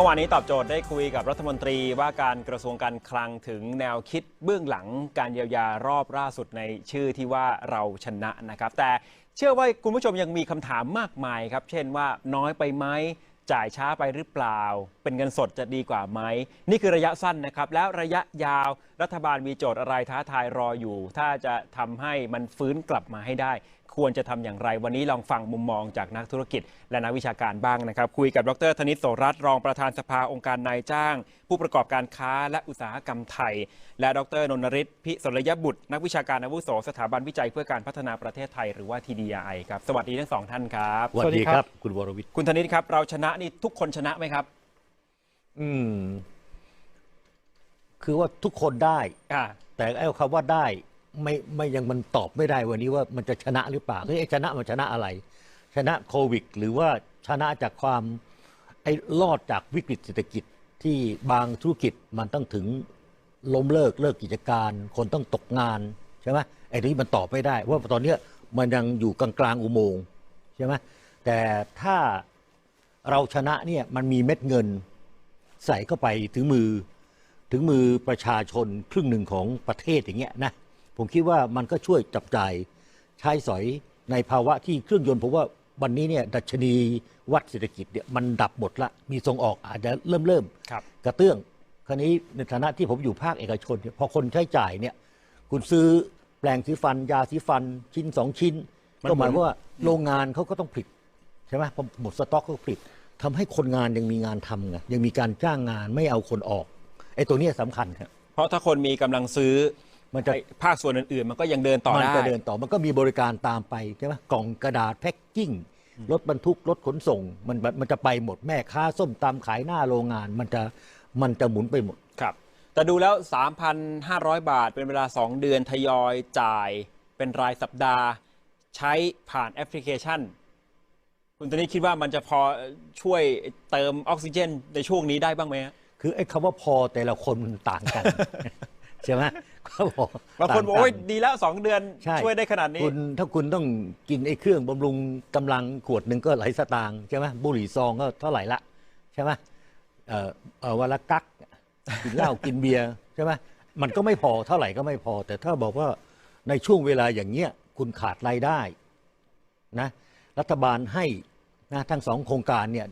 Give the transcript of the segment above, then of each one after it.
มื่อวานนี้ตอบโจทย์ได้คุยกับรัฐมนตรีว่าการกระทรวงการคลังถึงแนวคิดเบื้องหลังการเยียวยารอบล่าสุดในชื่อที่ว่าเราชนะนะครับ แต่เชื่อว่าคุณผู้ชมยังมีคำถามมากมายครับ เช่นว่าน้อยไปไหมจ่ายช้าไปหรือเปล่า เป็นเงินสดจะดีกว่าไหม นี่คือระยะสั้นนะครับ แล้วระยะยาวรัฐบาลมีโจทย์อะไรท้าทายรออยู่ ถ้าจะทำให้มันฟื้นกลับมาให้ได้ ควรจะทำอย่างไร วันนี้ลองฟังมุมมองจากนักธุรกิจ และนักวิชาการบ้างนะครับ คุยกับดรธนิตโสรัตน์รองประธานสภาองค์การนายจ้าง ผู้ประกอบการค้าและอุตสาหกรรมไทย และดรนนริศพิสรยบุตร นักวิชาการอาวุโสสถาบันวิจัยเพื่อการพัฒนาประเทศไทยหรือว่า TDI ครับสวัสดีทั้งสองท่านครับสวัสดีครับคุณวรวิทย์คุณธนิตครับ เราชนะนี่ทุกคนชนะไหมครับ อืม คือว่าทุกคนได้อ่าแต่ไอ้คำว่าได้ ไม่ไม่ยังมันตอบไม่ได้วันนี้ว่ามันจะชนะหรือเปล่าเฮ้ยไอ้ชนะมันชนะอะไร ชนะโควิด หรือว่าชนะจากความไอ้รอดจากวิกฤตเศรษฐกิจที่บางธุรกิจมันต้องถึงล้มเลิกเลิกกิจการ คนต้องตกงานใช่ไหมไอ้นี้มันตอบไม่ได้ ว่าตอนเนี้ยมันยังอยู่กลางกลางๆอุโมงค์ใช่ไหมแต่ถ้าเราชนะเนี่ยมันมีเม็ดเงินใส่เข้าไปถึงมือ ถึงมือประชาชนครึ่งหนึ่งของประเทศอย่างเงี้ยนะ ผมคิดว่ามันก็ช่วยจับจ่ายใช้สอยในภาวะที่เครื่องยนต์ผมว่าวันนี้เนี่ยดัชนีวัดเศรษฐกิจเนี่ยมันดับหมดละ มีส่งออกอาจจะเริ่มเริ่มครับกระเตื้องคราวนี้ในฐานะที่ผมอยู่ภาคเอกชนเนี่ยพอคนใช้จ่ายเนี่ย คุณซื้อแปลงสีฟัน ยาสีฟันชิ้นสองชิ้นมันก็หมายเหมือนว่าโรงงานเขาก็ต้องผลิตใช่ไหมพอหมดสต็อกก็ผลิตทำให้คนงานยังมีงานทำไงยังมีการจ้างงานไม่เอาคนออกไอ้ตัวเนี้ยสำคัญครับเพราะถ้าคนมีกำลังซื้อ มันจะ ไอ้ภาคส่วนอื่นๆ มันก็ยังเดินต่อมันได้ จะเดินต่อมันก็มีบริการตามไปใช่ไหมกล่องกระดาษแพ็คกิ้งรถบรรทุกรถขนส่งมันมันจะไปหมดแม่ค้าส้มตำขายหน้าโรงงาน มันจะมันจะหมุนไปหมด ครับ แต่ดูแล้ว 3,500 บาทเป็นเวลา 2 เดือนทยอยจ่ายเป็นรายสัปดาห์ ใช้ผ่านแอปพลิเคชัน คุณตอนนี้คิดว่ามันจะพอช่วยเติมออกซิเจนในช่วงนี้ได้บ้างไหมฮะ คือไอ้คำว่าพอแต่ละคนมันต่างกัน ใช่ไหม เขาบอกบางคนบอกต่โอ้ยกัดีแล้ว2เดือนใช่ช่วยได้ขนาดนี้คุณถ้าคุณต้องกินไอ้เครื่องบำรุงกำลังขวดหนึ่งก็หลายสตางค์ใช่ไหมบุหรี่ซองก็เท่าไหร่ละใช่ไหมเอ่อเอ่อวันละกักกินเหล้ากินเบียร์ใช่ไหมมันก็ไม่พอเท่าไหร่ก็ไม่พอ แต่ถ้าบอกว่าในช่วงเวลาอย่างเงี้ยคุณขาดรายได้นะรัฐบาลให้นะทั้งสองโครงการเนี่ย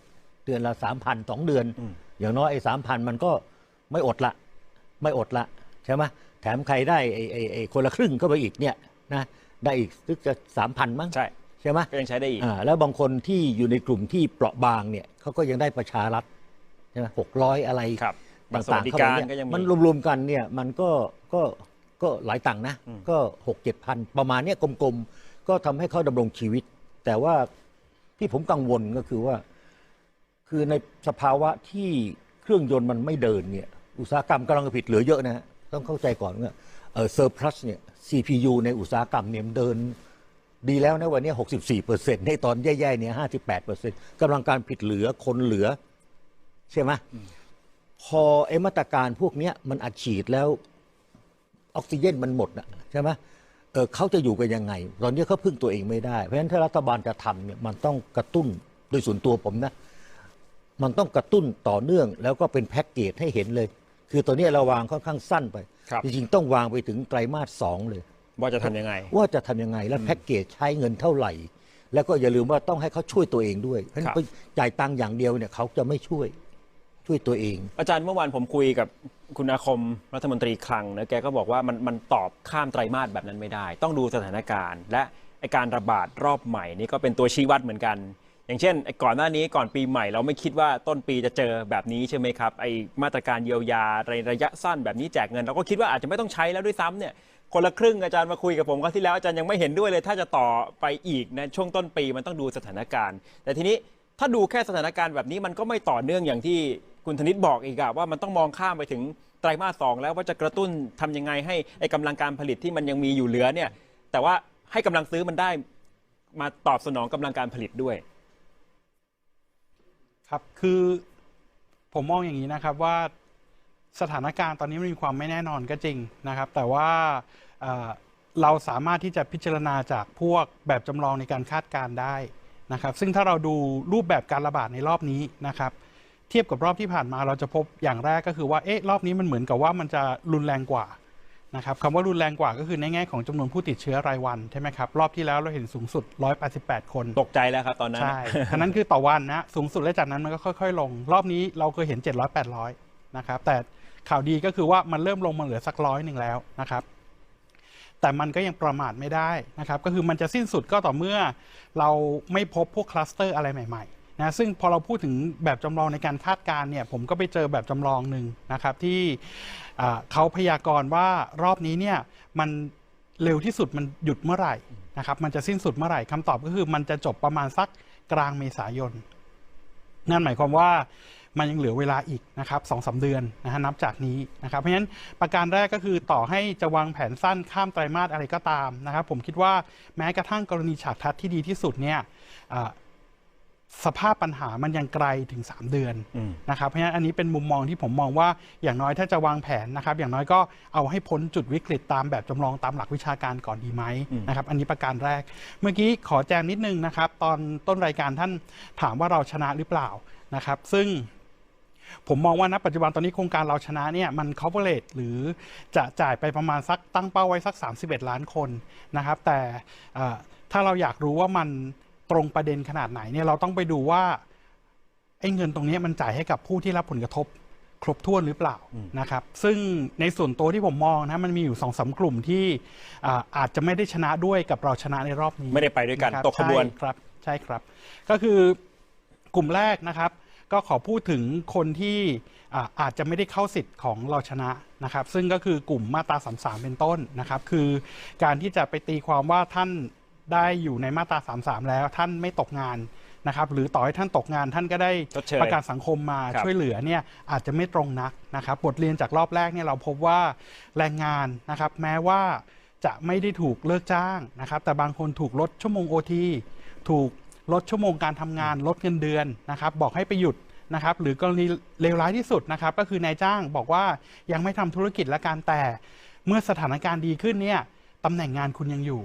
เดือนละสามพันสองเดือนอืมอย่างน้อยไอ้สามพันมันก็ไม่อดละ ไม่อดละใช่ไหม แถมใครได้ไอ้ไอ้ไอ้คนละครึ่งเข้าไปอีกเนี่ยนะได้อีกซึกจะสามพันมั้งใช่ใช่ไหมก็ยังใช้ได้อีกอ่าแล้วบางคนที่อยู่ในกลุ่มที่เปราะบางเนี่ยเขาก็ยังได้ประชารัฐใช่ไหมหกร้อยอะไรครับบางสวัต่าสงๆดิเข้าการไปเนี่ยก็ยังมีมันรวมๆกันเนี่ยมันก็ก็ก็หลายตังค์นะอืมก็หกเจ็ดพันประมาณเนี้ยกลมๆ ก็ทำให้เขาดำรงชีวิต แต่ว่าที่ผมกังวลก็คือว่า คือในสภาวะที่เครื่องยนต์มันไม่เดินเนี่ย อุตสาหกรรมกำลังผลิตเหลือเยอะนะฮะ ต้องเข้าใจก่อนว่าเออเซอร์พลัสเนี่ย CPU ในอุตสาหกรรมเนี่ยเดิน ดีแล้วนะวันนี้ 64เปอร์เซ็นต์ในตอนแย่ๆเนี่ย58เปอร์เซ็นต์กำลังการผลิตเหลือคนเหลือ ใช่ไหมพอไอ้มาตรการพวกเนี้ยมันอัดฉีดแล้วออกซิเจนมันหมดนะใช่ไหมเออเขาจะอยู่กันยังไง ตอนนี้เขาพึ่งตัวเองไม่ได้ เพราะฉะนั้นถ้ารัฐบาลจะทำเนี่ยมันต้องกระตุ้นโดยส่วนตัวผมนะ มันต้องกระตุ้นต่อเนื่อง แล้วก็เป็นแพ็กเกจให้เห็นเลย คือตัวนี้เราวางค่อนข้างสั้นไป ครับ จริงๆ ต้องวางไปถึงไตรมาสสองเลย ว่าจะทำยังไง ว่าจะทำยังไงและแพ็กเกจใช้เงินเท่าไหร่ แล้วก็อย่าลืมว่าต้องให้เขาช่วยตัวเองด้วยเพราะฉะนั้นครับ ไปจ่ายตังค์อย่างเดียวเนี่ยเขาจะไม่ช่วยช่วยตัวเอง อาจารย์เมื่อวานผมคุยกับคุณอาคมรัฐมนตรีคลังนะแกก็บอกว่ามันมันตอบข้ามไตรมาสแบบนั้นไม่ได้ ต้องดูสถานการณ์ และไอการระบาดรอบใหม่นี่ก็เป็นตัวชี้วัดเหมือนกัน อย่างเช่นก่อนหน้านี้ก่อนปีใหม่เราไม่คิดว่าต้นปีจะเจอแบบนี้ใช่ไหมครับไอมาตรการเยียวยาในระยะสั้นแบบนี้แจกเงิน เราก็คิดว่าอาจจะไม่ต้องใช้แล้วด้วยซ้ำเนี่ยคนละครึ่งอาจารย์มาคุยกับผมก็ที่แล้วอาจารย์ยังไม่เห็นด้วยเลย ถ้าจะต่อไปอีกนะช่วงต้นปีมันต้องดูสถานการณ์ แต่ทีนี้ถ้าดูแค่สถานการณ์แบบนี้มันก็ไม่ต่อเนื่องอย่างที่คุณธนิตบอกอีกอะว่ามันต้องมองข้ามไปถึงไตรมาสสองแล้วว่าจะกระตุ้นทำยังไงให้ไอ้กำลังการผลิตที่มันยังมีอยู่เหลือเนี่ยแต่ว่าให้กำลังซื้อมันได้มาตอบสนองกำลังการผลิตด้วย ครับคือผมมองอย่างนี้นะครับว่าสถานการณ์ตอนนี้มันมีความไม่แน่นอนก็จริงนะครับ แต่ว่าเเราสามารถที่จะพิจารณาจากพวกแบบจำลองในการคาดการณ์ได้นะครับ ซึ่งถ้าเราดูรูปแบบการระบาดในรอบนี้นะครับ เทียบกับรอบที่ผ่านมาเราจะพบอย่างแรกก็คือว่าเอ๊ะรอบนี้มันเหมือนกับว่ามันจะรุนแรงกว่า นะครับคำว่ารุนแรงกว่าก็คือในแง่ของจำนวนผู้ติดเชื้อรายวันใช่ไหมครับรอบที่แล้วเราเห็นสูงสุด 188 คนตกใจแล้วครับตอนนั้นใช่อันนั้นคือต่อวันนะสูงสุดแล้วจากนั้นมันก็ค่อย ๆ ลง รอบนี้เราเคยเห็น 700 800นะครับแต่ข่าวดีก็คือว่ามันเริ่มลงมาเหลือสักร้อยหนึ่งแล้วนะครับแต่มันก็ยังประมาทไม่ได้นะครับก็คือมันจะสิ้นสุดก็ต่อเมื่อเราไม่พบพวกคลัสเตอร์อะไรใหม่ๆ นะซึ่งพอเราพูดถึงแบบจำลองในการคาดการณ์เนี่ยผมก็ไปเจอแบบจำลองหนึ่งนะครับที่เขาพยากรณ์ว่ารอบนี้เนี่ยมันเร็วที่สุดมันหยุดเมื่อไหร่นะครับมันจะสิ้นสุดเมื่อไหร่คำตอบก็คือมันจะจบประมาณสักกลางเมษายน นั่นหมายความว่ามันยังเหลือเวลาอีกนะครับสองสาเดือนนะฮะนับจากนี้นะครับ เพราะฉะนั้นประการแรกก็คือต่อให้จะวางแผนสั้นข้ามไตรมาสอะไรก็ตามนะครับ ผมคิดว่าแม้กระทั่งกรณีฉากทัดที่ดีที่สุดเนี่ย สภาพปัญหามันยังไกลถึง 3 เดือนอืมนะครับเพราะฉะนั้นอันนี้เป็นมุมมองที่ผมมองว่าอย่างน้อยถ้าจะวางแผนนะครับ อย่างน้อยก็เอาให้พ้นจุดวิกฤตตามแบบจำลองตามหลักวิชาการก่อนดีไหมอืมนะครับ อันนี้ประการแรก เมื่อกี้ขอแจมนิดนึงนะครับ ตอนต้นรายการท่านถามว่าเราชนะหรือเปล่านะครับ ซึ่งผมมองว่าณปัจจุบันตอนนี้โครงการเราชนะเนี่ยมัน coverage หรือจะจ่ายไปประมาณสักตั้งเป้าไว้สัก 31 ล้านคนนะครับ แต่เอ่อถ้าเราอยากรู้ว่ามัน ตรงประเด็นขนาดไหนเนี่ยเราต้องไปดูว่าไอ้เงินตรงนี้มันจ่ายให้กับผู้ที่รับผลกระทบครบถ้วนหรือเปล่านะครับ ซึ่งในส่วนตัวที่ผมมองนะมันมีอยู่สองสามกลุ่มที่อ่าอาจจะไม่ได้ชนะด้วยกับเราชนะในรอบนี้ ไม่ได้ไปด้วยกันะครับตกขบวนใช่ครับ ใช่ครับ ก็คือกลุ่มแรกนะครับ ก็ขอพูดถึงคนที่อ่าอาจจะไม่ได้เข้าสิทธิ์ของเราชนะนะครับ ซึ่งก็คือกลุ่มมาตราสามสามเป็นต้นนะครับ คือการที่จะไปตีความว่าท่าน ได้อยู่ในมาตราสามสามแล้วท่านไม่ตกงานนะครับหรือต่อให้ท่านตกงานท่านก็ได้ชดเชยประกันสังคมมาครับช่วยเหลือเนี่ยอาจจะไม่ตรงนักนะครับบทเรียนจากรอบแรกเนี่ยเราพบว่าแรงงานนะครับแม้ว่าจะไม่ได้ถูกเลิกจ้างนะครับแต่บางคนถูกลดชั่วโมงโอทีถูกลดชั่วโมงการทำงานลดเงินเดือนนะครับบอกให้ไปหยุดนะครับหรือกรณีเลวร้ายที่สุดนะครับก็คือนายจ้างบอกว่ายังไม่ทำธุรกิจและการแต่ เมื่อสถานการณ์ดีขึ้นเนี่ยตำแหน่งงานคุณยังอยู่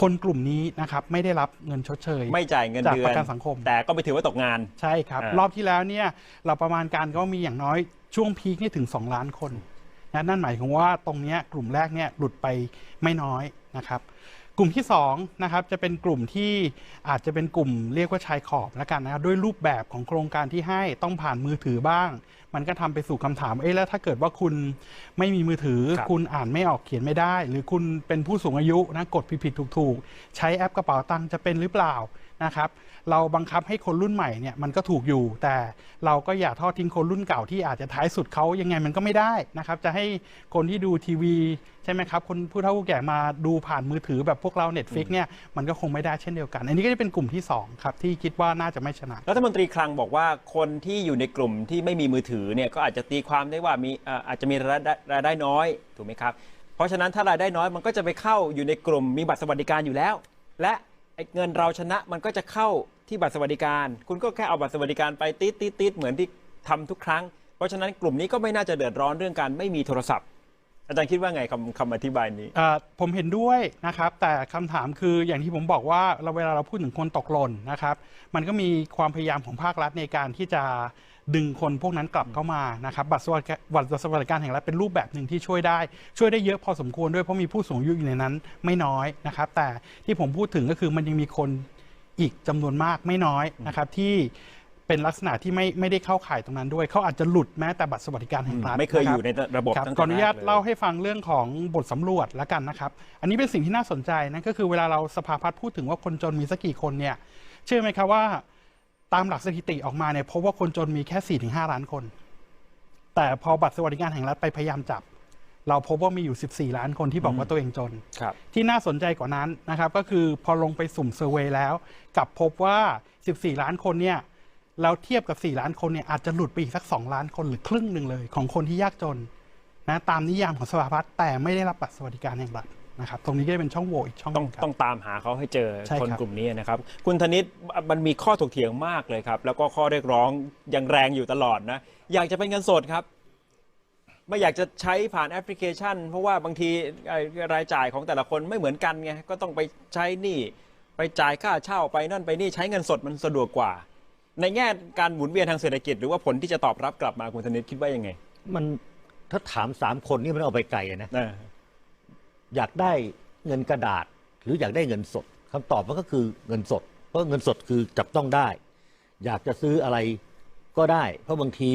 คนกลุ่มนี้นะครับไม่ได้รับเงินชดเชย ไม่จ่ายเงินจากเดือประนกันสังคม แต่ก็ไปถือว่าตกงาน ใช่ครับ อ่ารอบที่แล้วเนี่ยเราประมาณการก็มีอย่างน้อยช่วงพีคนี่ถึง 2 ล้านคนนะนั่นหมายถึงว่าตรงเนี้ยกลุ่มแรกเนี่ยหลุดไปไม่น้อยนะครับ กลุ่มที่2นะครับจะเป็นกลุ่มที่อาจจะเป็นกลุ่มเรียกว่าชายขอบแล้วกันนะครับด้วยรูปแบบของโครงการที่ให้ต้องผ่านมือถือบ้าง มันก็ทำไปสู่คำถามเอ๊ะแล้วถ้าเกิดว่าคุณไม่มีมือถือครับคุณอ่านไม่ออกเขียนไม่ได้ หรือคุณเป็นผู้สูงอายุนะกดผิดๆถูกๆ ใช้แอปกระเป๋าตังค์จะเป็นหรือเปล่า นะครับ เราบังคับให้คนรุ่นใหม่เนี่ยมันก็ถูกอยู่ แต่เราก็อย่าทอดทิ้งคนรุ่นเก่าที่อาจจะท้ายสุดเขายังไงมันก็ไม่ได้นะครับ จะให้คนที่ดูทีวีใช่ไหมครับ คนผู้เฒ่าผู้แก่มาดูผ่านมือถือแบบพวกเรา Netflix เนี่ยมันก็คงไม่ได้เช่นเดียวกัน อันนี้ก็จะเป็นกลุ่มที่สองครับที่คิดว่าน่าจะไม่ชนะ รัฐมนตรีคลังบอกว่าคนที่อยู่ในกลุ่มที่ไม่มีมือถือเนี่ยก็อาจจะตีความได้ว่ามีเอ่ออาจจะมีรายได้รายได้น้อยถูกไหมครับ เพราะฉะนั้นถ้ารายได้น้อยมันก็จะไปเข้าอยู่ในกลุ่มมีบัตรสวัสดิการอยู่แล้ว และ ไอ้เงินเราชนะมันก็จะเข้าที่บัตรสวัสดิการ คุณก็แค่เอาบัตรสวัสดิการไปติดติดติดเหมือนที่ทำทุกครั้ง เพราะฉะนั้นกลุ่มนี้ก็ไม่น่าจะเดือดร้อนเรื่องการไม่มีโทรศัพท์ อาจารย์คิดว่าไงคำคำอธิบายนี้อ่อผมเห็นด้วยนะครับ แต่คำถามคืออย่างที่ผมบอกว่าเราเวลาเราพูดถึงคนตกหล่นนะครับ มันก็มีความพยายามของภาครัฐในการที่จะ ดึงคนพวกนั้นกลับเข้ามานะครับบัตรสวัสดิการบัตรสวัสดิการแห่งรัฐเป็นรูปแบบหนึ่งที่ช่วยได้ ช่วยได้เยอะพอสมควรด้วยเพราะมีผู้สูงอายุอยู่ในนั้นไม่น้อยนะครับ แต่ที่ผมพูดถึงก็คือมันยังมีคนอีกจำนวนมากไม่น้อยนะครับที่เป็นลักษณะที่ไม่ไม่ได้เข้าข่ายตรงนั้นด้วย เขาอาจจะหลุดแม้แต่บัตรสวัสดิการแห่งรัฐไม่เคยนะอรับยู่ในระบบครับตั้งแต่ขออนุญาตแรกเลยเล่าให้ฟังเรื่องของบทสำรวจแล้วกันนะครับ อันนี้เป็นสิ่งที่น่าสนใจนะก็คือเวลาเราสภาพัฒน์พูดถึงว่าคนจนมีสักกี่คนเนี่ยเชื่อไหมครับว่า ตามหลักสถิติออกมาเนี่ยพบว่าคนจนมีแค่4ี่ถึงห้าล้านคน แต่พอบัตรสวัสดิการแห่งรัฐไปพยายามจับ เราพบว่ามีอยู่ 14 ล้านคนที่บอกว่าตัวเองจนครับที่น่าสนใจกว่านั้นนะครับ ก็คือพอลงไปสุ่มเซอร์เวยแล้วกลับพบว่า 14 ล้านคนเนี่ยเราเทียบกับ 4 ล้านคนเนี่ยอาจจะหลุดไปอีกสัก 2 ล้านคนหรือครึ่งหนึ่งเลย ของคนที่ยากจนนะตามนิยามของสภาพัฒน์แต่ไม่ได้รับบัตรสวัสดิการแห่งรัฐ นะครับตรงนี้ก็จะเป็นช่องโหว่อีกช่องหต้องนึ่งครับ ต้องตามหาเขาให้เจอใช่ครับ คนกลุ่มนี้นะครับ คุณธนิตมันมีข้อถกเถียงมากเลยครับ แล้วก็ข้อเรียกร้องยังแรงอยู่ตลอดนะ อยากจะเป็นเงินสดครับ ไม่อยากจะใช้ผ่านแอปพลิเคชัน เพราะว่าบางทีไอ้รายจ่ายของแต่ละคนไม่เหมือนกันไงก็ต้องไปใช้หนี่ไปจ่ายค่าเช่าไปนั่นไปนี่ใช้เงินสดมันสะดวกกว่า ในแง่การหมุนเวียนทางเศรษฐกิจ หรือว่าผลที่จะตอบรับกลับมาคุณธนิตคิดว่ายังไงมันถ้าถามสามคนนี่มันเอาไปไกลอะนะ เออ อยากได้เงินกระดาษ หรืออยากได้เงินสดคำตอบมันก็คือเงินสด เพราะเงินสดคือจับต้องได้ อยากจะซื้ออะไรก็ได้ เพราะบางที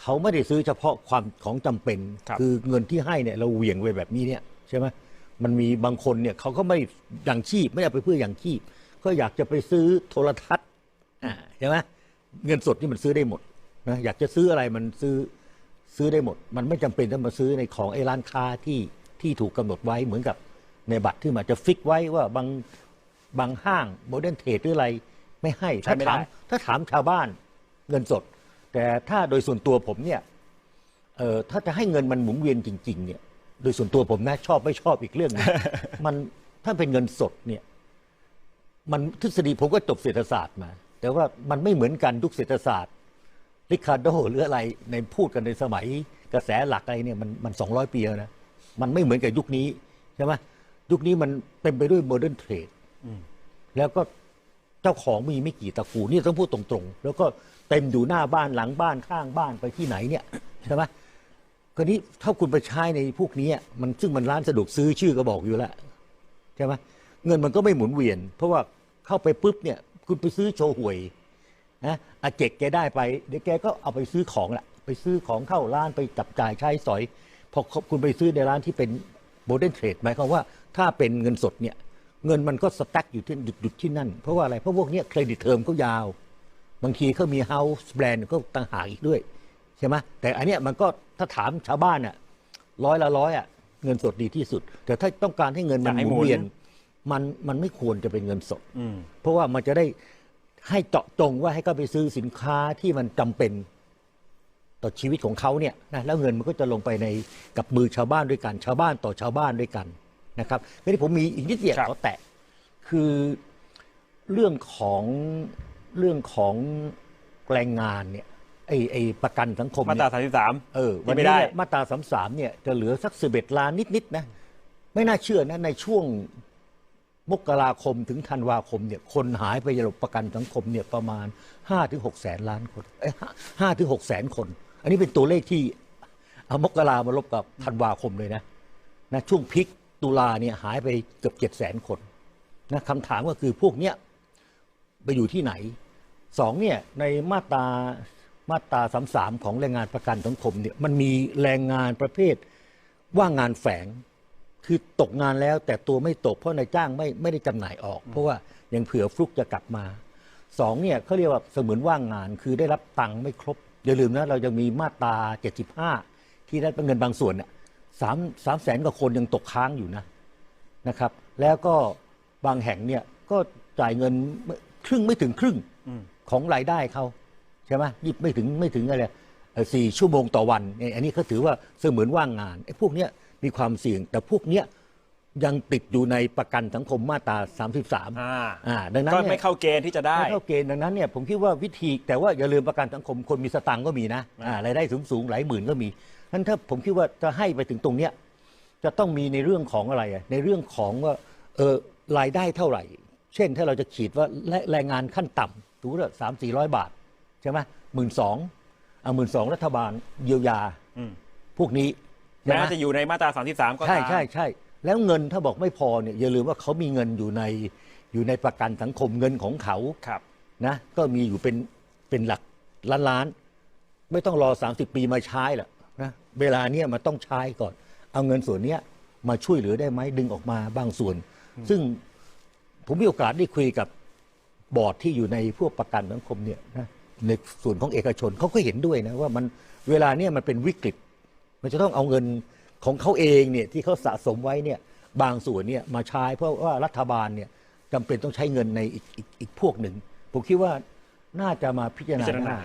เขาไม่ได้ซื้อเฉพาะความของจำเป็นครับอเงินที่ให้เนี่ยเราเหวี่ยงไปแบบนี้เนี่ยใช่ไหมมันมีบางคนเนี่ยเขาก็ไม่ยังชีพไม่ได้เอาไปเพื่อยังชีพ ก็อยากจะไปซื้อโทรทัศน์อ่าใช่ไหมเงินสดนี่มันซื้อได้หมดนะอยากจะซื้ออะไรมันซื้อซื้อได้หมด มันไม่จำเป็นต้องมาซื้อในของไอ้ร้านค้าที่ ที่ถูกกำหนดไว้เหมือนกับในบัตรที่มันจะฟิกไว้ว่าบางบางห้างโมเดิร์นเทรดหรืออะไรไม่ให้ใช้ถ้าไม่ได้ถามถ้าถามชาวบ้านเงินสด แต่ถ้าโดยส่วนตัวผมเนี่ยเอ่อถ้าจะให้เงินมันหมุนเวียนจริง ๆ เนี่ย โดยส่วนตัวผมนะชอบไม่ชอบอีกเรื่องหนึงมันถ้าเป็นเงินสดเนี่ย มันทฤษฎีผมก็จบเศรษฐศาสตร์มา แต่ว่ามันไม่เหมือนกันทุกเศรษฐศาสตร์ริคาร์โดหรืออะไรในพูดกันในสมัยกระแสหลักอะไรเนี่ยมันมันสองร้อยปีแล้วนะ มันไม่เหมือนกับยุคนี้ใช่ไหมยุคนี้มันเต็มไปด้วยโมเดิร์นเทรดแล้วก็เจ้าของมีไม่กี่ตระกูลนี่ต้องพูดตรงๆ แล้วก็เต็มอยู่หน้าบ้านหลังบ้านข้างบ้านไปที่ไหนเนี่ยใช่ไหมคราวนี้ถ้าคุณไปใช้ในพวกนี้มันซึ่งมันร้านสะดวกซื้อชื่อก็บอกอยู่แล้วใช่ไหมเงินมันก็ไม่หมุนเวียน เพราะว่าเข้าไปปุ๊บเนี่ยคุณไปซื้อโชว์หวยนะอาเจกแกได้ไป เดี๋ยวแกก็เอาไปซื้อของละไปซื้อของเข้าร้านไปจับจ่ายใช้สอยพ อคุณไปซื้อในร้านที่เป็นโมเดิร์นเทรดหมายความว่าถ้าเป็นเงินสดเนี่ยเงินมันก็สแต็กอยู่ที่หยุดหยุดที่นั่น เพราะว่าอะไรเพราะพวกเนี้ยเครดิตเทอมเขายาว บางทีเขามีเฮาส์แบรนด์ก็ต่างหากอีกด้วยใช่ไหมแต่อันเนี้ยมันก็ถ้าถามชาวบ้านอะร้อยละร้อยอะเงินสดดีที่สุด แต่ถ้าต้องการให้เงินมันอยากให้หมุหมุนนเวียนมันมันไม่ควรจะเป็นเงินสดอืมเพราะว่ามันจะได้ให้เจาะจงว่าให้เขาไปซื้อสินค้าที่มันจำเป็น ต่อชีวิตของเขาเนี่ยนะแล้วเงินมันก็จะลงไปในกับมือชาวบ้านด้วยกัน ชาวบ้านต่อชาวบ้านด้วยกันนะครับทีนี้ผมมีอีกนิดเดียวครับขอแตะคือเรื่องของเรื่องของแรงงานเนี่ยไอไอประกันสังคมมาเนี่ยตราสามสิบสามเออที่วันไม่นี้ได้เนี่ยมาตราสามสามเนี่ยจะเหลือสักสิบเอ็ดล้านนิดๆนะไม่น่าเชื่อนะในช่วงมกราคมถึงธันวาคมเนี่ยคนหายไประบบประกันสังคมเนี่ยประมาณห้าถึงหกแสนล้านคนเอ้ห้าถึงหกแสนคน อันนี้เป็นตัวเลขที่เอามกรามาลบกับธันวาคมเลยนะนะช่วงพิกตุลาเนี่ยหายไปเกือบเจ็ดแสนคนนะคำถามก็คือพวกเนี้ยไปอยู่ที่ไหนสองเนี่ยในมาตรามาตราสามสามของแรงงานประกันสังคมเนี่ยมันมีแรงงานประเภทว่างงานแฝงคือตกงานแล้วแต่ตัวไม่ตกเพราะนายจ้างไม่ไม่ได้จำหน่ายออก เพราะว่ายังเผื่อฟลุกจะกลับมาสองเนี่ยเขาเรียกว่าเสมือนว่างงานคือได้รับตังค์ไม่ครบ อย่าลืมนะเรายังมีมาตราเจ็ดสิบห้าที่ได้เป็นเงินบางส่วนเนี่ยสามสามแสนกว่าคนยังตกค้างอยู่นะนะครับ แล้วก็บางแห่งเนี่ยก็จ่ายเงินไม่ครึ่งไม่ถึงครึ่งอืมของรายได้เขาใช่ไหมยี่ไม่ถึงไม่ถึงอะไรเอ่อสี่ชั่วโมงต่อวันเนี่ยอันนี้เขาถือว่าเสมือนว่างงานไอ้พวกเนี้ยมีความเสี่ยงแต่พวกเนี้ย ยังติดอยู่ในประกันสังคมมาตรา 33อ่าอ่าดังนั้นก็นี่ยไม่เข้าเกณฑ์ที่จะได้ ไม่เข้าเกณฑ์ดังนั้นเนี่ยผมคิดว่าวิธีแต่ว่าอย่าลืมประกันสังคมคนมีสตังค์ก็มีนะอ่ารายได้สูงสูงๆหลายหมื่นก็มีฉะนั้นถ้าผมคิดว่าจะให้ไปถึงตรงเนี้ยจะต้องมีในเรื่องของอะไรอะในเรื่องของว่าเออรายได้เท่าไหร่ เช่นถ้าเราจะขีดว่าแรแรงงานขั้นต่ำถูกละสามสี่ร้อยบาทใช่ไหมหมื่นสองเอาหมื่นสองรัฐบาลเยียวยาอืม พวกนี้ใช่แม้ไหม จะอยู่ในมาตราสามสิบสามก็ใช่ตาม ใช่ใช่ แล้วเงินถ้าบอกไม่พอเนี่ยอย่าลืมว่าเขามีเงินอยู่ในอยู่ในประกันสังคมเงินของเขาครับนะก็มีอยู่เป็นเป็นหลักล้านล้านๆไม่ต้องรอ 30 ปีมาใช้หรอกนะเวลาเนี้ยมันต้องใช้ก่อน เอาเงินส่วนเนี้ยมาช่วยเหลือได้ไหมดึงออกมาบางส่วน ซึ่งผมมีโอกาสได้คุยกับบอร์ดที่อยู่ในพวกประกันสังคมเนี่ยนะในส่วนของเอกชนเขาก็เห็นด้วยนะว่ามันเวลาเนี้ยมันเป็นวิกฤต มันจะต้องเอาเงิน ของเขาเองเนี่ยที่เขาสะสมไว้เนี่ยบางส่วนเนี่ยมาใช้เพราะว่ารัฐบาลเนี่ยจำเป็นต้องใช้เงินในอีกอีกอีกพวกหนึ่ง ผมคิดว่าน่าจะมาพิจารณาพิจารณา ได้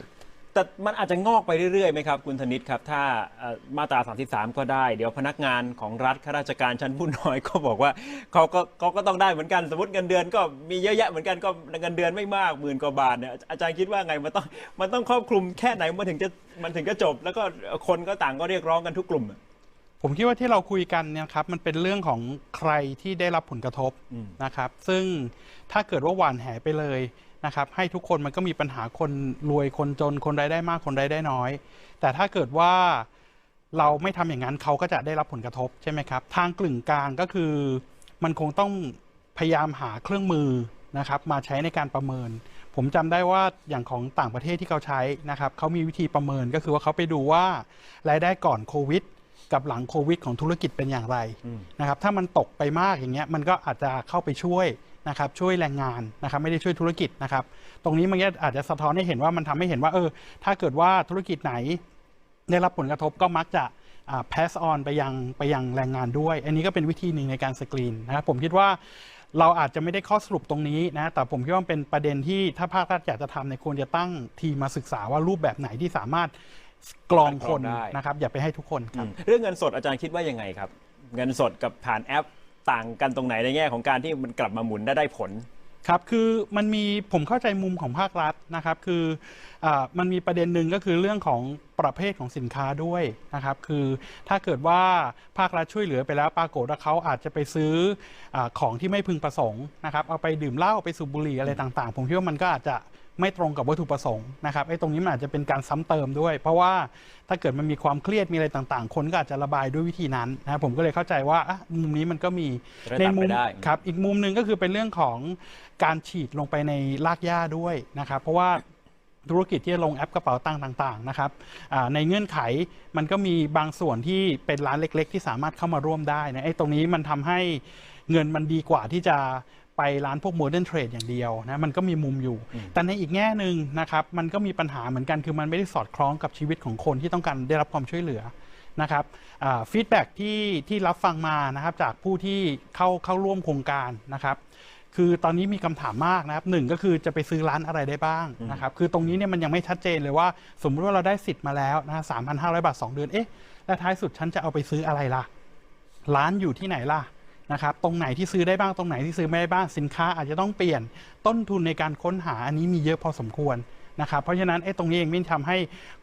แต่มันอาจจะงอกไปเรื่อยๆไหมครับคุณธนิตครับ ถ้าเอ่อมาตรา 33 ก็ได้ เดี๋ยวพนักงานของรัฐข้าราชการชั้นผู้น้อย ก็บอกว่าเขาก็เขาก็ต้องได้เหมือนกันสมมติเงินเดือนก็มีเยอะแยะเหมือนกันก็เงินเดือนไม่มากหมื่นกว่าบาทเนี่ยอาจารย์คิดว่าไงมันต้องมันต้องครอบคลุมแค่ไหนมันถึงจะมันถึงจะจบ แล้วก็คนก็ต่างก็เรียกร้องกันทุกกลุ่มอะ ผมคิดว่าที่เราคุยกันเนี่ยครับมันเป็นเรื่องของใครที่ได้รับผลกระทบอืมนะครับ ซึ่งถ้าเกิดว่าหวานแหไปเลยนะครับ ให้ทุกคนมันก็มีปัญหาคนรวยคนจนคนรายได้มากคนรายได้น้อย แต่ถ้าเกิดว่าเราไม่ทำอย่างนั้นเขาก็จะได้รับผลกระทบใช่ไหมครับ ทางกลึงกลางก็คือ มันคงต้องพยายามหาเครื่องมือนะครับ มาใช้ในการประเมิน ผมจำได้ว่าอย่างของต่างประเทศที่เขาใช้นะครับเขามีวิธีประเมินก็คือว่าเขาไปดูว่ารายได้ก่อนโควิด กับหลังโควิดของธุรกิจเป็นอย่างไรอืมนะครับถ้ามันตกไปมากอย่างเงี้ยมันก็อาจจะเข้าไปช่วยนะครับช่วยแรงงานนะครับไม่ได้ช่วยธุรกิจนะครับตรงนี้มันก็อาจจะสะท้อนให้เห็นว่ามันทำให้เห็นว่าเออถ้าเกิดว่าธุรกิจไหน ได้รับผลกระทบก็มักจะอ่า pass on ไปยังไปยังแรงงานด้วย อันนี้ก็เป็นวิธีหนึ่งในการสกรีนนะครับผมคิดว่าเราอาจจะไม่ได้ข้อสรุปตรงนี้นะ แต่ผมคิดว่ามันเป็นประเด็นที่ถ้าภาครัฐอยากจะทำเนี่ยควรจะตั้งทีมมาศึกษาว่ารูปแบบไหนที่สามารถ กรองคนได้นะครับอย่าไปให้ทุกคนครับอืมเรื่องเงินสดอาจารย์คิดว่ายังไงครับ เงินสดกับผ่านแอปต่างกันตรงไหนในแง่ของการที่มันกลับมาหมุนได้ได้ผลครับคือมันมีผมเข้าใจมุมของภาครัฐนะครับ คืออามันมีประเด็นหนึ่งก็คือเรื่องของประเภทของสินค้าด้วยนะครับ คือถ้าเกิดว่าภาครัฐช่วยเหลือไปแล้วปรากฏว่าเขาอาจจะไปซื้ออาของที่ไม่พึงประสงค์นะครับ เอาไปดื่มเหล้าไปสูบบุหรี่อะไรต่าง ๆ ผมคิดว่ามันก็อาจจะ ไม่ตรงกับวัตถุประสงค์นะครับไอ้ตรงนี้มันอาจจะเป็นการซ้ำเติมด้วย เพราะว่าถ้าเกิดมันมีความเครียดมีอะไรต่างๆ คนก็อาจจะระบายด้วยวิธีนั้นนะครับผมก็เลยเข้าใจว่าอะมุมนี้มันก็มีจะได้ตัดมุไปมได้ครับอีกมุมหนึ่งก็คือเป็นเรื่องของการฉีดลงไปในรากหญ้าด้วยนะครับเพราะว่าธุรกิจที่จะลงแอปกระเป๋าตังค์ต่างๆนะครับอ่าในเงื่อนไขมันก็มีบางส่วนที่เป็นร้านเล็ก ๆ ที่สามารถเข้ามาร่วมได้นะไอ้ตรงนี้มันทำให้เงินมันดีกว่าที่จะ ไปร้านพวกโมเดิร์นเทรดอย่างเดียวนะมันก็มีมุมอยู่ แต่ในอีกแง่หนึ่งนะครับมันก็มีปัญหาเหมือนกันคือมันไม่ได้สอดคล้องกับชีวิตของคนที่ต้องการได้รับความช่วยเหลือนะครับฟีดแบ็ที่ที่รับฟังมานะครับจากผู้ที่เข้าเข้าร่วมโครงการนะครับคือตอนนี้มีคำถามมากนะครับหนึ่งก็คือจะไปซื้อร้านอะไรได้บ้างนะครับคือตรงนี้เนี่ยมันยังไม่ชัดเจนเลยว่า สมมติว่าเราได้สิทธิ์มาแล้วนะสามพันห้าร้อยบาท2เดือนเอ๊ะแล้วท้ายสุดฉันจะเอาไปซื้ออะไรล่ะ ร้านอยู่ที่ไหนล่ะ นะครับตรงไหนที่ซื้อได้บ้างตรงไหนที่ซื้อไม่ได้บ้างสินค้าอาจจะต้องเปลี่ยนต้นทุนในการค้นหาอันนี้มีเยอะพอสมควรนะครับเพราะฉะนั้นไอ้ตรงนี้เองมันทำให้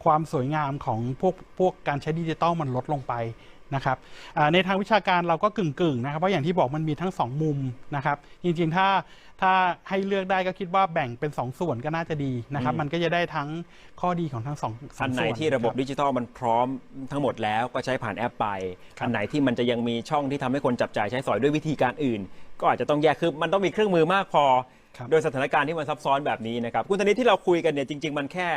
ความสวยงามของพวกพวกการใช้ดิจิตอลมันลดลงไป นะครับอ่าในทางวิชาการเราก็กึ่งๆนะครับเพราะอย่างที่บอกมันมีทั้งสองมุมนะครับ จริงๆถ้าถ้าให้เลือกได้ก็คิดว่าแบ่งเป็นสองส่วนก็น่าจะดีนะครับ มันก็จะได้ทั้งข้อดีของทั้งสองสงอันไหนส่วที่ระบบคดิจิทัลมันพร้อมทั้งหมดแล้วก็ใช้ผ่านแอปไปครับอันไหนที่มันจะยังมีช่องที่ทำให้คนจับจ่ายใช้สอยด้วยวิธีการอื่น ก็อาจจะต้องแยกคือมันต้องมีเครื่องมือมากพอครับโดยสถานการณ์ที่มันซับซ้อนแบบนี้นะครับคุณธนิตที่เราคุยกันเนี่ยจริง ๆ มันแค่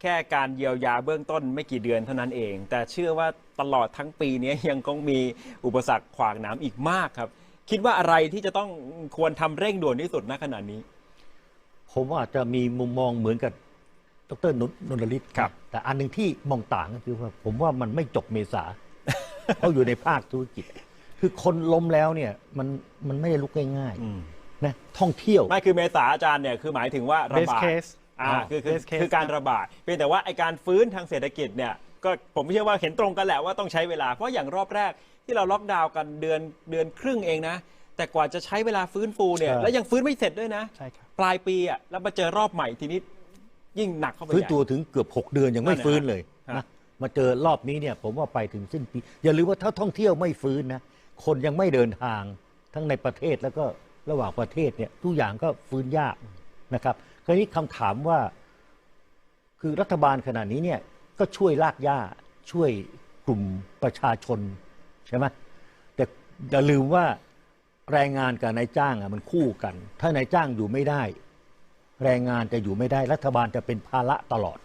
แค่การเยียวยาเบื้องต้นไม่กี่เดือนเท่านั้นเอง แต่เชื่อว่าตลอดทั้งปีนี้ยังคงมีอุปสรรคขวางหน้ำอีกมากครับ คิดว่าอะไรที่จะต้องควรทำเร่งด่วนที่สุดณขณะนี้ ผมว่าอาจจะมีมุมมองเหมือนกับดรนนนทลิศครับ แต่อันหนึ่งที่มองต่างก็คือว่าผมว่ามันไม่จบเมษาเขาอยู่ในภาคธุรกิจ คือคนล้มแล้วเนี่ยมันมันไม่ได้ลุกง่ายๆนะท่องเที่ยว ไม่คือเมษาอาจารย์เนี่ยคือหมายถึงว่าระ best บาด case อ่าอ่าคือคือ best case คือการระบาดเพียงแต่ว่าไอการฟื้นทางเศรษฐกิจเนี่ยก็ผมเชื่อว่าเห็นตรงกันแหละว่าต้องใช้เวลา เพราะอย่างรอบแรกที่เราล็อกดาวน์กันเดือนเดือนครึ่งเองนะ แต่กว่าจะใช้เวลาฟื้นฟูเนี่ยใช่ แล้วยังฟื้นไม่เสร็จด้วยนะ ใช่ครับ ปลายปีอะแล้วมาเจอรอบใหม่ทีนี้ยิ่งหนักเข้าไปฟื้นใหญ่ ตัวถึงเกือบ 6 เดือนยังไม่นั่นน่ะฟื้นเลยฮะ นะมาเจอรอบนี้เนี่ยผมว่าไปถึงสิ้นปี อย่าลืมว่าถ้าท่องเที่ยวไม่ฟื้นนะคนยังไม่เดินทางทั้งในประเทศแล้วก็ระหว่างประเทศเนี่ยทุกอย่างก็ฟื้นยากนะครับ คราวนี้คำถามว่า คือรัฐบาลขณะนี้เนี่ยก็ช่วยลากย่าช่วยกลุ่มประชาชนใช่ไหมแต่อย่าลืมว่าแรงงานกับนายจ้างอะมันคู่กัน ถ้านายจ้างอยู่ไม่ได้ แรงงานจะอยู่ไม่ได้ รัฐบาลจะเป็นภาระตลอด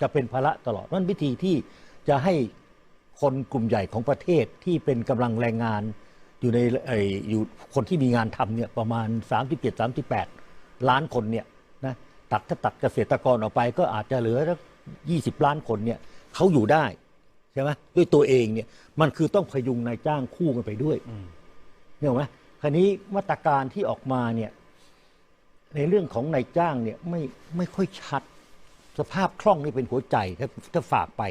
จะเป็นภาระตลอดนั่นวิธีที่จะให้คนกลุ่มใหญ่ของประเทศที่เป็นกำลังแรงงานอยู่ในไออยู่คนที่มีงานทำเนี่ยประมาณ 37 38 ล้านคนเนี่ย ตัดถ้าตัดเกษตรกรออกไปก็อาจจะเหลือสัก20ล้านคนเนี่ยเขาอยู่ได้ใช่ไหมด้วยตัวเองเนี่ยมันคือต้องพยุงนายจ้างคู่กันไปด้วยเนี่ยหรอกไหมคราวนี้มาตรการที่ออกมาเนี่ยในเรื่องของนายจ้างเนี่ยไม่ไม่ค่อยชัด สภาพคล่องนี่เป็นหัวใจถ้าถ้าฝากไป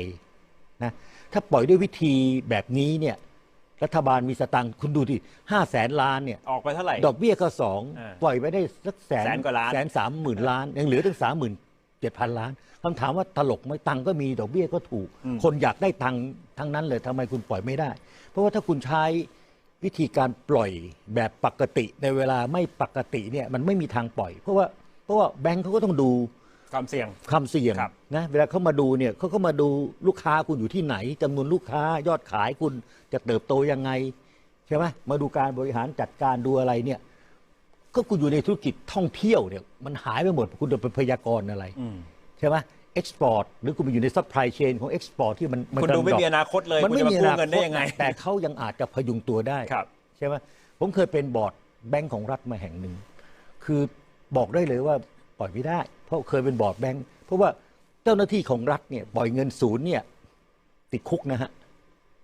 นะถ้าปล่อยด้วยวิธีแบบนี้เนี่ย รัฐบาลมีสตังค์คุณดูที่ห้าแสนล้านเนี่ย ออกไปเท่าไหร่ ดอกเบี้ยก็สองอ่าปล่อยไปได้สักแสนแสนกว่าล้าน แสนสามหมื่นล้าน ยังเหลือตั้งสามหมื่นเจ็ดพันล้านคำถามว่าตลกไหมตังค์ก็มีดอกเบี้ยก็ถูกอืมคนอยากได้ตังค์ทั้งนั้นเลยทำไมคุณปล่อยไม่ได้ เพราะว่าถ้าคุณใช้วิธีการปล่อยแบบปกติในเวลาไม่ปกติเนี่ยมันไม่มีทางปล่อย เพราะว่าเพราะว่าแบงก์เขาก็ต้องดู ความเสี่ยง ความเสี่ยงครับนะเวลาเขามาดูเนี่ยเขาก็มาดูลูกค้าคุณอยู่ที่ไหนจำนวนลูกค้ายอดขายคุณจะเติบโตยังไงใช่ไหมมาดูการบริหารจัดการดูอะไรเนี่ย ก็คุณอยู่ในธุรกิจท่องเที่ยวเนี่ยมันหายไปหมดคุณจะเป็นพยากรณ์อะไรอืม ใช่ไหมเอ็กซ์พอร์ตหรือคุณไปอยู่ในซัพพลายเชนของเอ็กซ์พอร์ตที่มันมันคุณดูไม่กำลังมีอนาคตเลยมันคุณไม่จะมามีกู้อนาเงินคได้ตยังไง แต่เขายังอาจจะพยุงตัวได้ ครับ ใช่ไหมผมเคยเป็นบอร์ดแบงก์ของรัฐมาแห่งหนึ่ง คือบอกได้เลยว่าป ล่อยไม่ได้ เพราะเคยเป็นบอร์ดแบงก์เพราะว่าเจ้าหน้าที่ของรัฐเนี่ยปล่อยเงินศูนย์เนี่ยติดคุกนะฮะ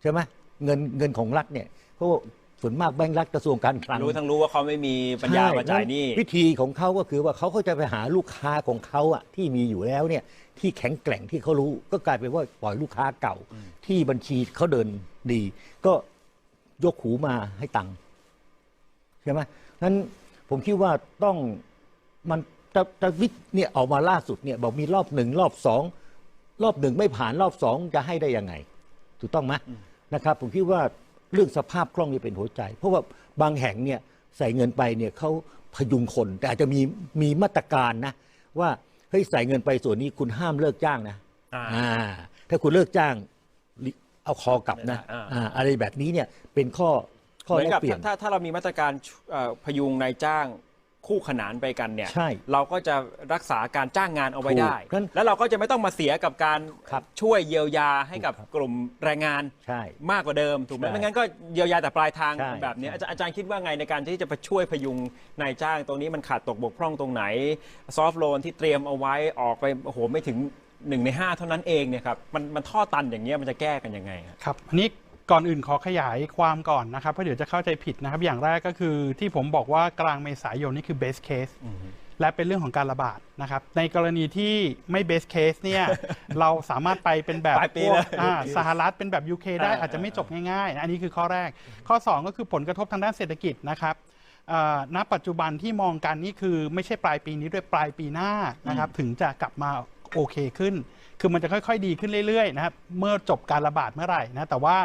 ใช่ไหมเงินเงินของรัฐเนี่ยเพราะว่าส่วนมากแบงก์รัฐกระทรวงการคลังรู้ทั้งรู้ว่าเขาไม่มีปัญญามาจ่ายหนี้ใช่วิธีของเขาก็คือว่าเขาก็จะไปหาลูกค้าของเขาอะที่มีอยู่แล้วเนี่ยที่แข็งแกร่งที่เขารู้ ก็กลายเป็นว่าปล่อยลูกค้าเก่า ที่บัญชีเขาเดินดี ก็ยกหูมาให้ตังค์ใช่ไหมนั้นผมคิดว่าต้องมัน จะจะวิเนี่ยออกมาล่าสุดเนี่ยบอกมีรอบหนึ่งรอบสองรอบหนึ่งไม่ผ่านรอบสองจะให้ได้ยังไง ถูกต้องไหมนะครับ ผมคิดว่าเรื่องสภาพคล่องนี่เป็นหัวใจ เพราะว่าบางแห่งเนี่ยใส่เงินไปเนี่ยเขาพยุงคน แต่อาจจะมีมีมาตรการนะ ว่าเฮ้ยใส่เงินไปส่วนนี้คุณห้ามเลิกจ้างนะอ่าอ่าถ้าคุณเลิกจ้างลิเอาคอกลับนะไม่ได้อ่าอ่าอะไรแบบนี้เนี่ยเป็นข้อข้อเหมือนแลกกับเปลี่ยนถ้าถ้าเรามีมาตรการเอ่อพยุงนายจ้าง คู่ขนานไปกันเนี่ยใช่เราก็จะรักษาการจ้างงานเอาไว้ได้ ถูกงั้นแล้วเราก็จะไม่ต้องมาเสียกับการครับช่วยเยียวยาให้กับถูกครับกลุ่มแรงงานใช่มากกว่าเดิมถูกไหมใช่ไม่งั้นก็เยียวยาแต่ปลายทางใช่แบบเนี้ยใช่อาจารย์อาจารย์คิดว่าไงในการที่จะไปช่วยพยุงนายจ้างตรงนี้มันขาดตกบกพร่องตรงไหนซอฟท์โลนที่เตรียมเอาไว้ออกไปโอ้โหไม่ถึงหนึ่งในห้าเท่านั้นเองเนี่ยครับมันมันท่อตันอย่างเงี้ยมันจะแก้กันยังไงครับครับอันนี้ ก่อนอื่นขอขยายความก่อนนะครับเพราะเดี๋ยวจะเข้าใจผิดนะครับ อย่างแรกก็คือที่ผมบอกว่ากลางเมษายนนี่คือ base case และเป็นเรื่องของการระบาดนะครับ ในกรณีที่ไม่ base case เนี่ย เราสามารถไปเป็นแบบปลายปีพวกนะอ่าสหรัฐเป็นแบบ UK ได้อ่าอาจจะไม่จบง่ายๆนะอันนี้คือข้อแรก ข้อ 2 ก็คือผลกระทบทางด้านเศรษฐกิจนะครับอ่าณปัจจุบันที่มองกันนี่คือไม่ใช่ปลายปีนี้ด้วยปลายปีหน้านะครับถึงจะกลับมาโอเคขึ้น คือมันจะค่อยๆ ดีขึ้นเรื่อยๆนะครับเมื่อจบการระบาดเมื่อไหร่นะแต่ว่า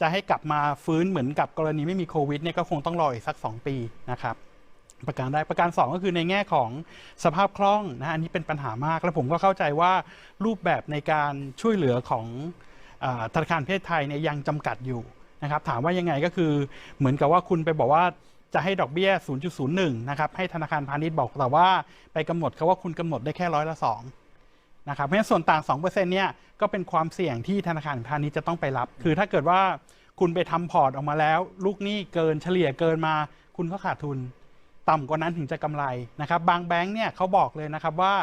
จะให้กลับมาฟื้นเหมือนกับกรณีไม่มีโควิดเนี่ยก็คงต้องรออีกสัก 2 ปีนะครับประการได้ประการ 2 ก็คือในแง่ของสภาพคล่องนะอันนี้เป็นปัญหามาก แล้วผมก็เข้าใจว่ารูปแบบในการช่วยเหลือของธนาคารเทศไทยเนี่ยยังจำกัดอยู่นะครับถามว่ายังไงก็คือเหมือนกับว่าคุณไปบอกว่าจะให้ดอกเบี้ย 0.01 นะครับให้ธนาคารพาณิชย์บอกแต่ว่าไปกำหนดเขาว่าคุณกำหนดได้แค่ร้อยละสอง นะครับเพราะฉะนั้นส่วนต่าง 2%เนี่ยก็เป็นความเสี่ยงที่ธนาคารพาณิชย์จะต้องไปรับ คือถ้าเกิดว่าคุณไปทำพอร์ตออกมาแล้ว ลูกหนี้เกินเฉลี่ยเกินมา คุณก็ขาดทุน ต่ำกว่านั้นถึงจะกำไรนะครับบางแบงค์เนี่ยเขาบอกเลยนะครับว่า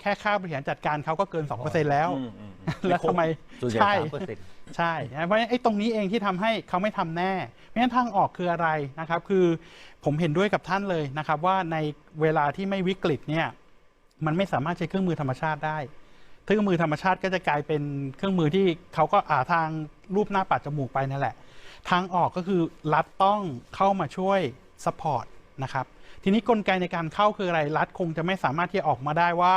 แค่ค่าบริหารจัดการเขาก็เกิน 2%แล้วอืมอืมอืมแล้วทำไมส่วนใหญ่ใช่สามเปอร์เซ็นต์ใช่นะเพราะฉะนั้นไอ้ตรงนี้เองที่ทำให้เขาไม่ทำแน่เพราะฉะนั้นทางออกคืออะไรนะครับ คือผมเห็นด้วยกับท่านเลยนะครับ ว่าในเวลาที่ไม่วิกฤตเนี่ยมันไม่สามารถใช้เครื่องมือธรรมชาติได้ เครื่องมือธรรมชาติก็จะกลายเป็นเครื่องมือที่เขาก็อาทางรูปหน้าปัดจมูกไปนั่นแหละ ทางออกก็คือรัฐต้องเข้ามาช่วยซัพพอร์ตนะครับทีนี้กลไกในการเข้าคืออะไรรัฐคงจะไม่สามารถที่จะออกมาได้ว่า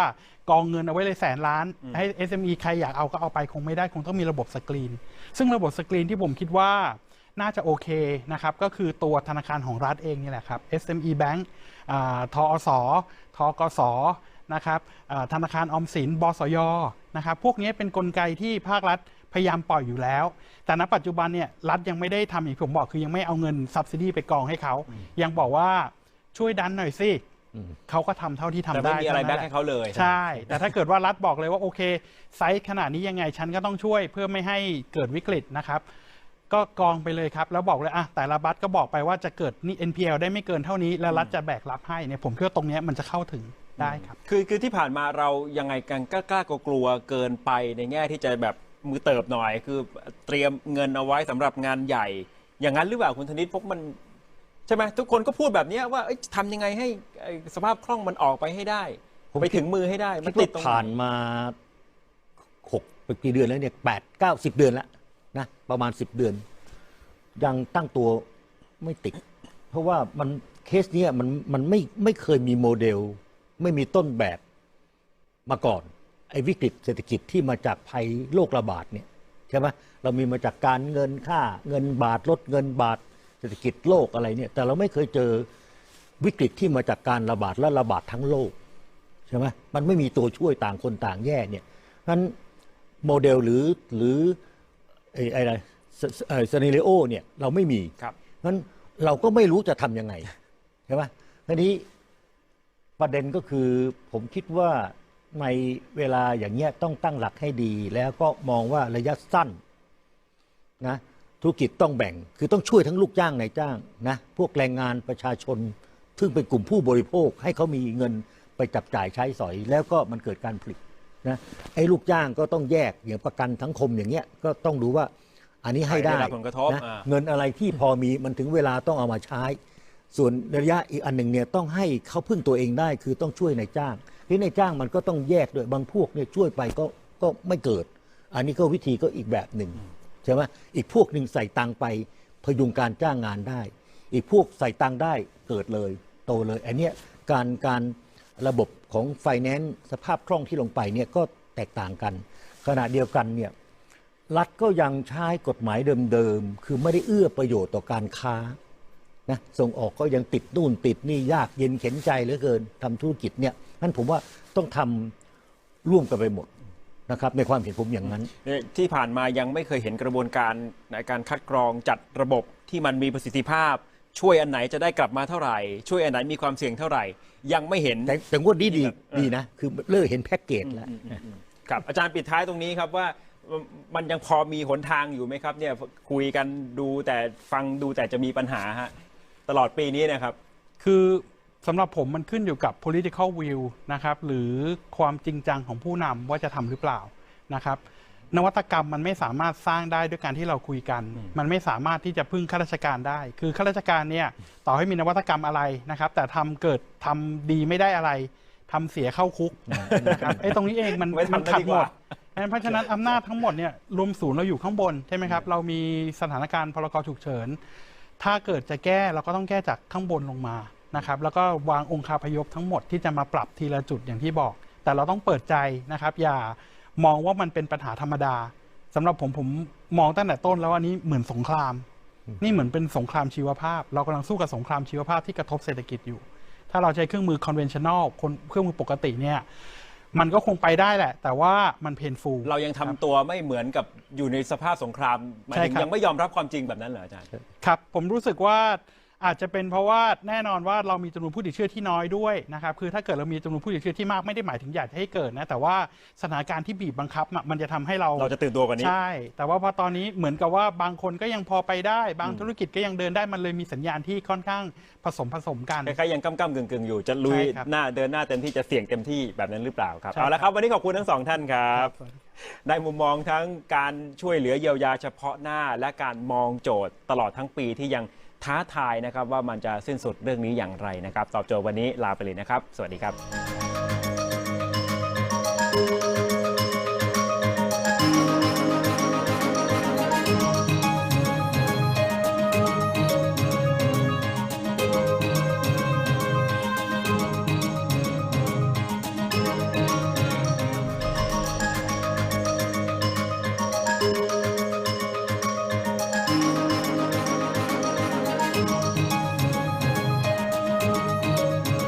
กองเงินเอาไว้เลยแสนล้าน ให้ SME ใครอยากเอาก็เอาไปคงไม่ได้คงต้องมีระบบสกรีน ซึ่งระบบสกรีนที่ผมคิดว่าน่าจะโอเคนะครับ ก็คือตัวธนาคารของรัฐเองนี่แหละครับ SME Bank อ่าทอสทกส นะครับอ่าธนาคารออมสินบสยนะครับพวกนี้เป็นกลไกที่ภาครัฐพยายามปล่อยอยู่แล้ว แต่ณปัจจุบันเนี่ยรัฐยังไม่ได้ทำอย่างที่ผมบอกคือยังไม่เอาเงิน subsidy ไปกองให้เขา ยังบอกว่าช่วยดันหน่อยสิอืมเขาก็ทำเท่าที่ทำแต่ได้ไม่มีอะไรท่าแบ็นั้นคหละให้เขาเลย ใช่ แต่ถ้าเกิดว่ารัฐบอกเลยว่าโอเค ไซส์ขนาดนี้ยังไงฉันก็ต้องช่วยเพื่อไม่ให้เกิดวิกฤตนะครับ ก็กองไปเลยครับ แล้วบอกเลยอะแต่ละบัตรก็บอกไปว่าจะเกิดนี่ NPL ได้ไม่เกินเท่านี้ แล้วรัฐจะแบกรับให้เนี่ยผมคิดว่าตรงเนี้ยมันจะเข้าถึงได้ครับคือคือที่ผ่านมาเรายังไงกันกล้ากล้ากลัวๆเกินไปในแง่ที่จะแบบมือเติบหน่อย คือเตรียมเงินเอาไว้สำหรับงานใหญ่ อย่างนั้นหรือเปล่าคุณธนิตพวกมันใช่ไหมทุกคนก็พูดแบบเนี้ยว่าเอ้ยทำยังไงให้ไอ้สภาพคล่องมันออกไปให้ได้ผมไปถึงมือให้ได้คิมันดติดว่าตรงไหผ่านมาหกไปกี่เดือนแล้วเนี่ยแปดเก้าสิบเดือนแล้ว นะประมาณสิบเดือน ยังตั้งตัวไม่ติด เพราะว่ามันเคสเนี้ยมันมันไม่ไม่เคยมีโมเดล ไม่มีต้นแบบมาก่อน ไอ้วิกฤตเศรษฐกิจที่มาจากภัยโรคระบาดเนี่ยใช่ไหมเรามีมาจากการเงินค่าเงินบาทลดเงินบาทเศรษฐกิจโลกอะไรเนี่ยแต่เราไม่เคยเจอวิกฤตที่มาจากการระบาดและระบาดทั้งโลกใช่ไหมมันไม่มีตัวช่วยต่างคนต่างแย่เนี่ยนั้นโมเดลหรือหรือ ไอ้ไอ้อะไรสเนเรโอเนี่ยเราไม่มีครับนั้นเราก็ไม่รู้จะทำยังไงใช่ไหมทีนี้ประเด็นก็คือผมคิดว่าในเวลาอย่างเงี้ยต้องตั้งหลักให้ดี แล้วก็มองว่าระยะสั้นนะธุรกิจต้องแบ่งคือต้องช่วยทั้งลูกจ้างนายจ้างนะพวกแรงงานประชาชน ซึ่งเป็นกลุ่มผู้บริโภคให้เขามีเงินไปจับจ่ายใช้สอย แล้วก็มันเกิดการผลิต นะไอ้ลูกจ้างก็ต้องแยกอย่างประกันสังคมอย่างเงี้ยก็ต้องดูว่าอันนี้ให้ได้ใครได้รับผลกระทบนะอ่า เงินอะไรที่พอมีมันถึงเวลาต้องเอามาใช้ ส่วนระยะอีกอันหนึ่งเนี่ยต้องให้เขาพึ่งตัวเองได้คือต้องช่วยนายจ้างที่นายจ้างมันก็ต้องแยกด้วยบางพวกเนี่ยช่วยไปก็ก็ไม่เกิด อันนี้ก็วิธีก็อีกแบบหนึ่งใช่ไหมอีกพวกหนึ่งใส่ตังค์ไปพยุงการจ้างงานได้ อีกพวกใส่ตังค์ได้เกิดเลย โตเลยอันเนี้ยการการ ระบบของไฟแนนซ์สภาพคล่องที่ลงไปเนี่ยก็แตกต่างกัน ขณะเดียวกันเนี่ยรัฐก็ยังใช้กฎหมายเดิมๆ คือไม่ได้เอื้อประโยชน์ต่อการค้านะส่งออกก็ยังติดนู่นติดนี่ยากเย็นเข็นใจเหลือเกินทำธุรกิจเนี่ยนั่นผมว่าต้องทำร่วมกันไปหมดนะครับในความเห็นผมอย่างนั้น ที่ผ่านมายังไม่เคยเห็นกระบวนการในการคัดกรองจัดระบบที่มันมีประสิทธิภาพ ช่วยอันไหนจะได้กลับมาเท่าไหร่ ช่วยอันไหนมีความเสี่ยงเท่าไหร่ ยังไม่เห็น แต่แต่งวดนี้ดีเออดีนะ คือเริ่มเห็นแพ็กเกจแล้ว ครับอาจารย์ปิดท้ายตรงนี้ครับว่ามันมันยังพอมีหนทางอยู่ไหมครับเนี่ยคุยกันดูแต่ฟังดูแต่จะมีปัญหาฮะตลอดปีนี้นะครับ คือสำหรับผมมันขึ้นอยู่กับ political will นะครับ หรือความจริงจังของผู้นำว่าจะทำหรือเปล่านะครับ นวัตกรรมมันไม่สามารถสร้างได้ด้วยการที่เราคุยกัน มันไม่สามารถที่จะพึ่งข้าราชการได้ คือข้าราชการเนี่ยต่อให้มีนวัตกรรมอะไรนะครับ แต่ทำเกิดทำดีไม่ได้อะไรทำเสียเข้าคุกนะครับไอ้ตรงนี้เองมันไม่ทำมันได้ขัดดีหกมว่าดเพราะฉะนั้นอำนาจทั้งหมดเนี่ยรวมศูนย์เราอยู่ข้างบนใช่ไหมครับเรามีสถานการณ์พรกฉุกเฉินถ้าเกิดจะแก้เราก็ต้องแก้จากข้างบนลงมานะครับแล้วก็วางองค์คาพยพทั้งหมดที่จะมาปรับทีละจุดอย่างที่บอก แต่เราต้องเปิดใจนะครับ อย่า มองว่ามันเป็นปัญหาธรรมดาสำหรับผมผมมองตั้งแต่ต้นแล้วว่านี้เหมือนสงคราม นี่เหมือนเป็นสงครามชีวภาพ เรากำลังสู้กับสงครามชีวภาพที่กระทบเศรษฐกิจอยู่ ถ้าเราใช้เครื่องมือ conventional คนเครื่องมือปกติเนี่ยมันก็คงไปได้แหละ แต่ว่ามันเพนฟู เรายังทำตัวไม่เหมือนกับอยู่ในสภาพสงครามหมายใช่ถึงครับยังไม่ยอมรับความจริงแบบนั้นเหรออาจารย์ครับ ผมรู้สึกว่า อาจจะเป็นเพราะว่าแน่นอนว่าเรามีจำนวนผู้ติดเชื้อที่น้อยด้วยนะครับคือถ้าเกิดเรามีจำนวนผู้ติดเชื้อที่มากไม่ได้หมายถึงอยากจะให้เกิดนะแต่ว่าสถานการณ์ที่บีบบังคับอะมันจะทำให้เรา เราจะตื่นตัวกว่านี้ ใช่ แต่ว่าพอตอนนี้เหมือนกับว่าบางคนก็ยังพอไปได้ บางธุรกิจก็ยังเดินได้ มันเลยมีสัญญาณที่ค่อนข้างผสมผสมกัน คล้ายๆยังก้ำๆกึ่งๆ อยู่จะลุยใช่ครับหน้าเดินหน้าเต็มที่จะเสี่ยงเต็มที่แบบนั้นหรือเปล่าครับใช่เอาละคครัรับบวันนี้ขอบคุณทั้งสองท่านครับ ได้มุมมองทั้งการช่วยเหลือเยียวยาเฉพาะหน้า และการมองโจทย์ตลอดทั้งปีที่ยัง ท้าทายนะครับว่ามันจะสิ้นสุดเรื่องนี้อย่างไรนะครับ ตอบโจทย์วันนี้ลาไปเลยนะครับ สวัสดีครับ